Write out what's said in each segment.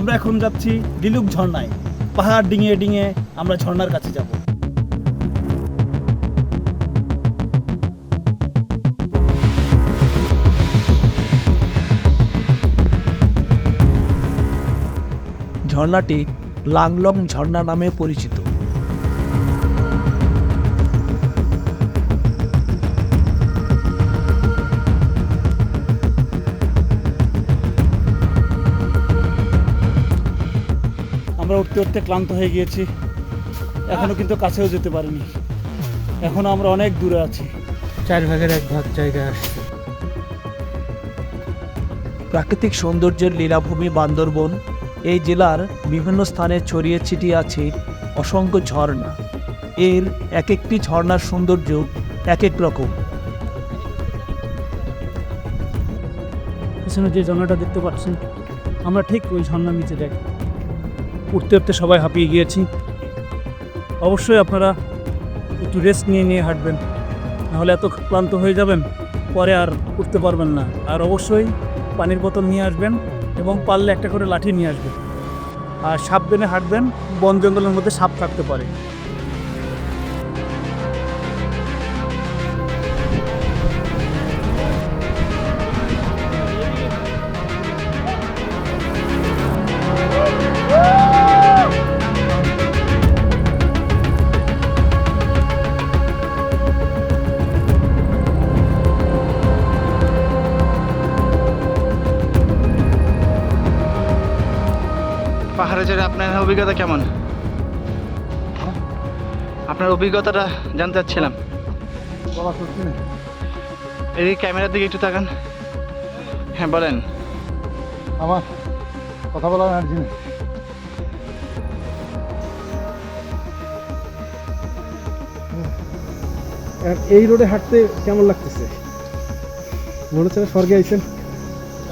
আমরা এখন যাচ্ছি দিলুক ঝর্ণায়। পাহাড় ডিঙে ডিঙে আমরা ঝর্ণার কাছে যাব। ঝর্ণাটি লাংলং ঝর্ণা নামে পরিচিত। আমরা উঠতে উঠতে ক্লান্ত হয়ে গিয়েছি। এখনও কিন্তু কাছেও যেতে পারিনি। এখনও আমরা অনেক দূরে আছি। চার ভাগের এক ভাগ জায়গায় আসছে। প্রাকৃতিক সৌন্দর্যের লীলাভূমি বান্দরবন এই জেলার বিভিন্ন স্থানে ছড়িয়ে ছিটিয়ে আছে অসংখ্য ঝর্ণা। এর এক একটি ঝর্ণার সৌন্দর্য এক এক রকম। পিছনে যে ঝর্ণাটা দেখতে পাচ্ছেন আমরা ঠিক ওই ঝর্ণার নিচে দেখ উঠতে উঠতে সবাই হাঁপিয়ে গিয়েছি। অবশ্যই আপনারা একটু রেস্ট নিয়ে নিয়ে হাঁটবেন। নাহলে এত ক্লান্ত হয়ে যাবেন, পরে আর উঠতে পারবেন না। আর অবশ্যই পানির বোতল নিয়ে আসবেন এবং পারলে একটা করে লাঠি নিয়ে আসবেন। আর সাপ বেনে হাঁটবেন, বন জঙ্গলের মধ্যে সাপ থাকতে পারে। অভিজ্ঞতা কেমন? আপনার অভিজ্ঞতাটা জানতে চাচ্ছিলাম। এই ক্যামেরার দিকে একটু তাকান। হ্যাঁ বলেন। আমার কথা বলার এনার্জি নেই। আর এই রোডে হাঁটতে কেমন লাগতেছে? মনে হচ্ছে স্বর্গে আইছেন।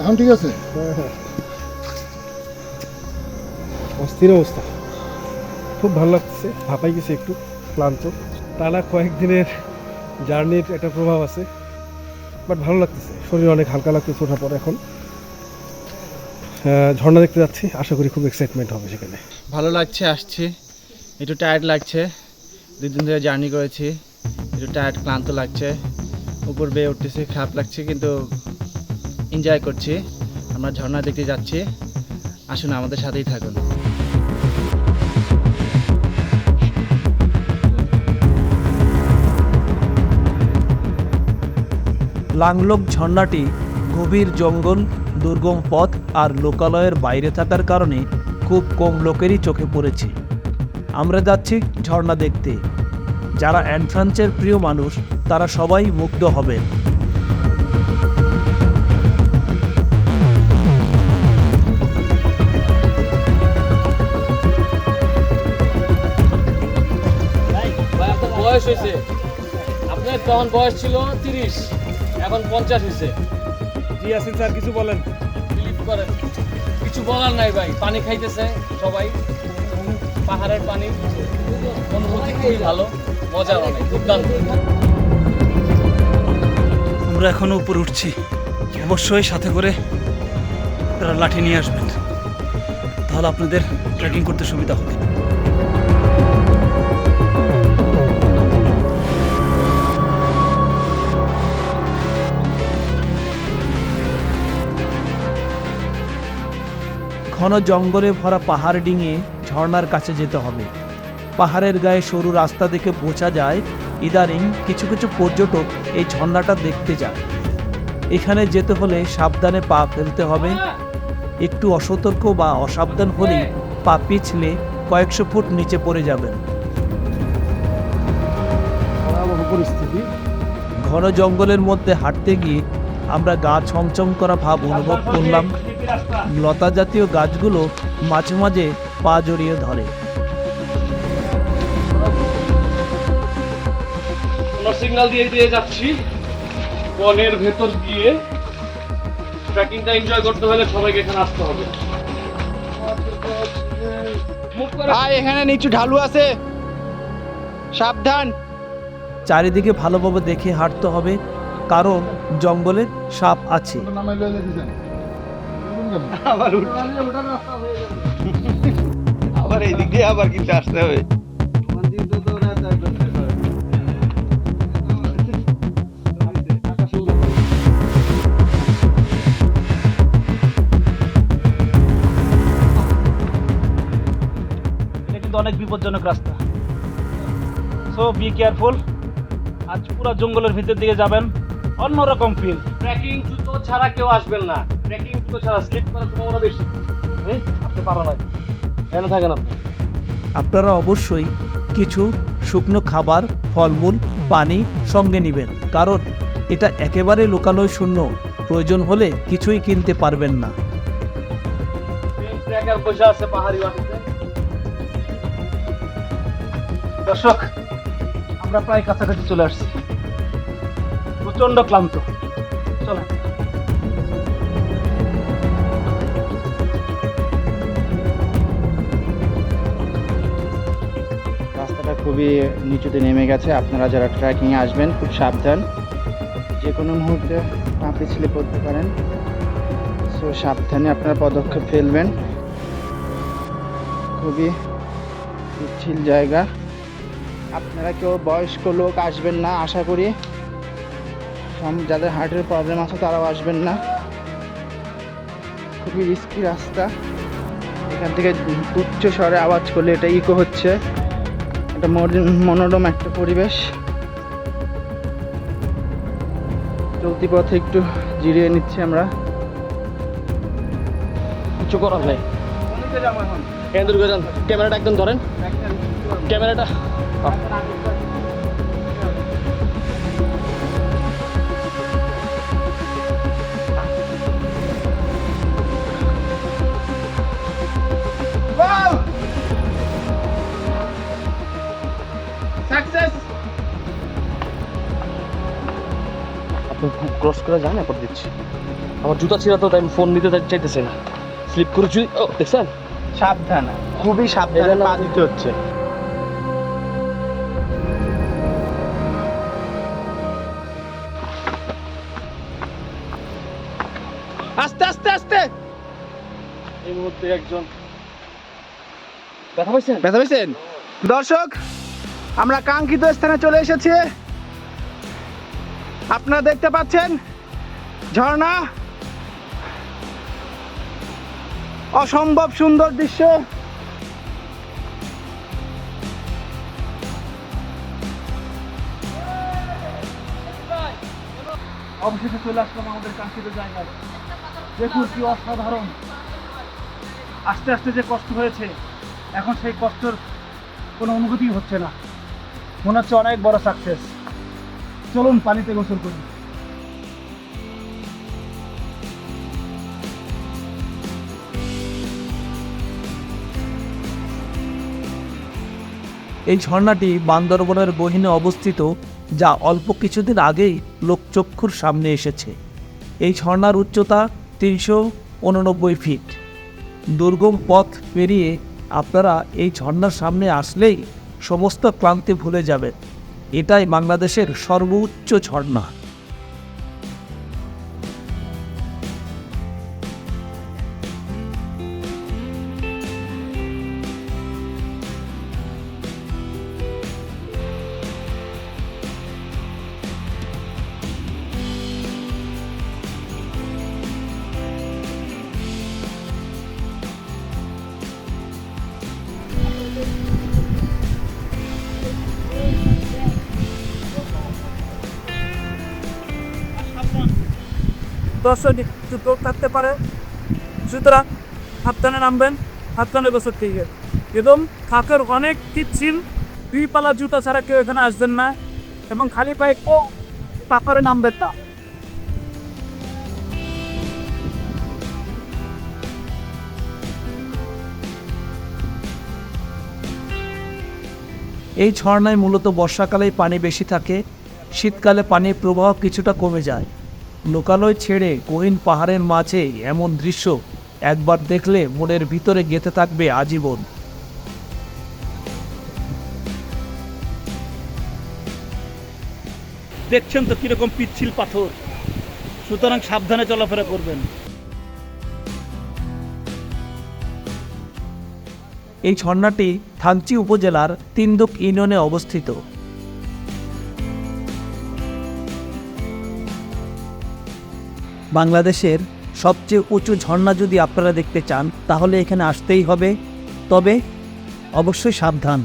এখন ঠিক আছে। অস্থির অবস্থা। খুব ভালো লাগছে ভাপাই গেছে একটু ক্লান্ত। টানা কয়েকদিনের জার্নির একটা প্রভাব আছে, বাট ভালো লাগতেছে। শরীর অনেক হালকা লাগতেছে ওঠার পর এখন। ঝর্ণা দেখতে যাচ্ছি, আশা করি খুব এক্সাইটমেন্ট হবে সেখানে। ভালো লাগছে, আসছি। একটু টায়ার্ড লাগছে। দুই দিন ধরে জার্নি করেছি। একটু টায়ার্ড ক্লান্ত লাগছে। উপর বেয়ে উঠতেছি, খারাপ লাগছে, কিন্তু এনজয় করছি। আমরা ঝর্ণা দেখতে যাচ্ছি। আসুন আমাদের সাথেই থাকুন। লাংলক ঝর্ণাটি গভীর জঙ্গল, দুর্গম পথ আর লোকালয়ের বাইরে থাকার কারণে খুব কম লোকেরই চোখে পড়েছে। আমরা যাচ্ছি ঝর্ণা দেখতে। যারা অ্যাডভেঞ্চার প্রিয় মানুষ, তারা সবাই মুগ্ধ হবেন। বয়স হয়েছে। আপনার তখন বয়স ছিল তিরিশ। এখন পঞ্চাশ হয়েছে জি আসিন স্যার কিছু বলেন। বিলিভ করেন। কিছু বলার নাই ভাই পানি খাইতেছে সবাই। পাহাড়ের পানি অনুভূতি খুবই ভালো মজার অনেক দুর্দান্ত আমরা এখনও উপরে উঠছি। অবশ্যই সাথে করে তারা লাঠি নিয়ে আসবেন। তাহলে আপনাদের ট্রেকিং করতে সুবিধা হবে। ঘন জঙ্গলে ভরা পাহাড় ডিঙে ঝর্ণার কাছে যেতে হবে। পাহাড়ের গায়ে সরু রাস্তা দেখে বোঝা যায় ইদানিং কিছু কিছু পর্যটক এই ঝর্ণাটা দেখতে যায় এখানে যেতে হলে সাবধানে পা ফেলতে হবে। একটু অসতর্ক বা অসাবধান হলেই পা পিছলে কয়েকশো ফুট নিচে পড়ে যাবেন। পরিস্থিতি। ঘন জঙ্গলের মধ্যে হাঁটতে গিয়ে আমরা গা ছমছম করা ভাব অনুভব করলাম। লতা জাতীয় গাছগুলো মাঝে মাঝে পা জড়িয়ে ধরে। সিগন্যাল দিয়ে দিয়ে যাচ্ছি। বনের ভেতর দিয়ে ট্রেকিংটা এনজয় করতে হলে সবাইকে এখানে আসতে হবে। ভাই এখানে নিচু ঢালু আছে। সাবধান। চারিদিকে ভালোভাবে দেখে হাঁটতে হবে কারণ জঙ্গলে সাপ আছে। আবার এই দিক দিয়ে আবার কিন্তু আসতে হবে। এটা কিন্তু অনেক বিপজ্জনক রাস্তা। সো বি কেয়ারফুল আজ পুরো জঙ্গলের ভিতর দিকে যাবেন অন্যরকম ফিল ট্রেকিং জুতো ছাড়া কেউ আসবেন না। ট্রেকিং জুতো ছাড়া স্লিপ করার সম্ভাবনা বেশি। হ্যাঁ? আপনি পারো না কেন থাকেন আপনি? আপনারা অবশ্যই কিছু শুকনো খাবার ফলমূল পানি সঙ্গে নেবেন। কারণ এটা একেবারে লোকালয় শূন্য। প্রয়োজন হলে কিছুই কিনতে পারবেন না। দর্শক আমরা প্রায় কাছাকাছি চলে আসছি। প্রচণ্ড ক্লান্ত। চলো খুবই নিচুতে নেমে গেছে। আপনারা যারা ট্রেকিংয়ে আসবেন, খুব সাবধান। যে কোনো মুহূর্তে পা পিছলে পড়তে পারেন। সো সাবধানে আপনারা পদক্ষেপ ফেলবেন। খুবই পিচ্ছিল জায়গা। আপনারা কেউ বয়স্ক লোক আসবেন না, আশা করি। যাদের হার্টের প্রবলেম আছে, তারাও আসবেন না। খুবই রিস্কি রাস্তা। এখান থেকে উচ্চ স্বরে আওয়াজ করলে এটা ইকো হচ্ছে। একটা মনোরম মনোরম একটা পরিবেশ। চলতি পথে একটু জিরিয়ে নিচ্ছি আমরা। কিছু করার নেই। যান। ক্যামেরাটা একদম ধরেন। ক্যামেরাটা আপনি ক্রস করে যান এরপর দিচ্ছি। আমার জুতা ছিল তো তাই আমি ফোন নিতে চাই- চাইতেছি না। স্লিপ করে চুই ও দেখছেন? সাবধান খুবই সাবধানে পা দিতে হচ্ছে। আস্তে আস্তে আস্তে! এই মুহূর্তে একজন ব্যথা পাইছেন? ব্যথা পেয়েছেন দর্শক আমরা কাঙ্ক্ষিত স্থানে চলে এসেছি। আপনারা দেখতে পাচ্ছেন? ঝর্ণা। অসম্ভব সুন্দর দৃশ্য। অবশেষে চলে আসলাম আমাদের কাঙ্ক্ষিত জায়গায়। দেখুন কি অসাধারণ। আস্তে আস্তে যে কষ্ট হয়েছে, এখন সেই কষ্টর কোনো অনুভূতি হচ্ছে না। মনে হচ্ছে অনেক বড় সাকসেস চলুন পানিতে গোসল করি। এই ঝর্ণাটি বান্দরবনের গহীনে অবস্থিত, যা অল্প কিছুদিন আগেই লোকচক্ষুর সামনে এসেছে। এই ঝর্ণার উচ্চতা তিনশো উননব্বই ফিট। দুর্গম পথ পেরিয়ে আপনারা এই ঝর্ণার সামনে আসলেই সমস্ত ক্লান্তি ভুলে যাবেন। এটাই বাংলাদেশের সর্বোচ্চ ঝর্ণা। দর্শক জুতো থাকতে পারে। সুতরাং সাবধানে নামবেন, সাবধানে গোসল থেকে। একদম থাকের অনেক পিচ্ছিল দুই পালা জুতা ছাড়া কেউ এখানে আসবেন না এবং খালি পায়ে কেউ পাথরে নামবেন না। এই ঝর্ণায় মূলত বর্ষাকালেই পানি বেশি থাকে, শীতকালে পানির প্রবাহ কিছুটা কমে যায়। লোকালয় ছেড়ে কোইন পাহাড়ের মাঝে এমন দৃশ্য একবার দেখলে মনের ভিতরে গেঁথে থাকবে আজীবন। দেখছেন তো কীরকম পিচ্ছিল পাথর? সুতরাং সাবধানে চলাফেরা করবেন। এই ঝর্ণাটি থানচি উপজেলার তিনদুক ইউনিয়নে অবস্থিত। বাংলাদেশের সবচেয়ে উঁচু ঝর্ণা যদি আপনারা দেখতে চান, তাহলে এখানে আসতেই হবে। তবে অবশ্যই সাবধান।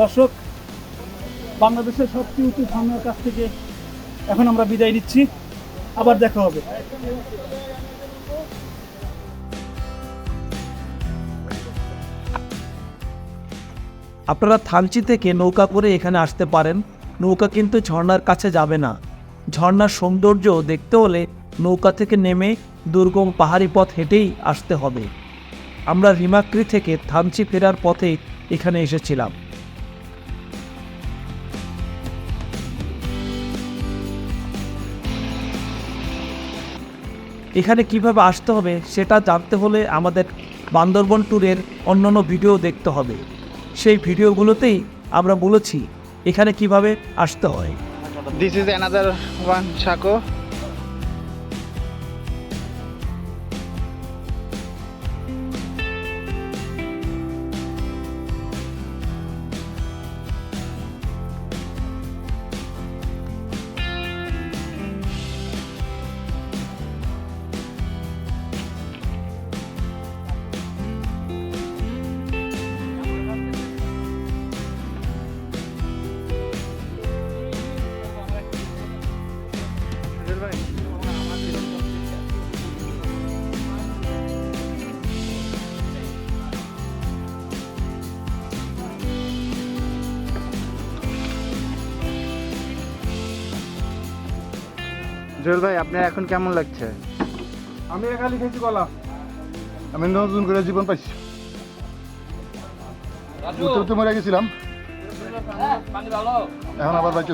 দর্শক, বাংলাদেশের সবচেয়ে উঁচু ঝর্ণার কাছ থেকে এখন আমরা বিদায় নিচ্ছি। আবার দেখা হবে। আপনারা থানচি থেকে নৌকা করে এখানে আসতে পারেন। নৌকা কিন্তু ঝর্ণার কাছে যাবে না। ঝর্ণার সৌন্দর্য দেখতে হলে নৌকা থেকে নেমে দুর্গম পাহাড়ি পথ হেঁটেই আসতে হবে। আমরা রিমাক্রি থেকে থানচি ফেরার পথে এখানে এসেছিলাম। এখানে কীভাবে আসতে হবে সেটা জানতে হলে আমাদের বান্দরবন ট্যুরের অন্যান্য ভিডিও দেখতে হবে সেই ভিডিওগুলোতেই আমরা বলেছি এখানে কীভাবে আসতে হয় this is another one Shako. Jewel ভাই আপনার এখন কেমন লাগছে? আমি একা লিখেছি কলা আমি নতুন করে জীবন পাইছি। রাজু। উত্তর উত্তর মরে গেছিলাম। এখন আবার বাঁচি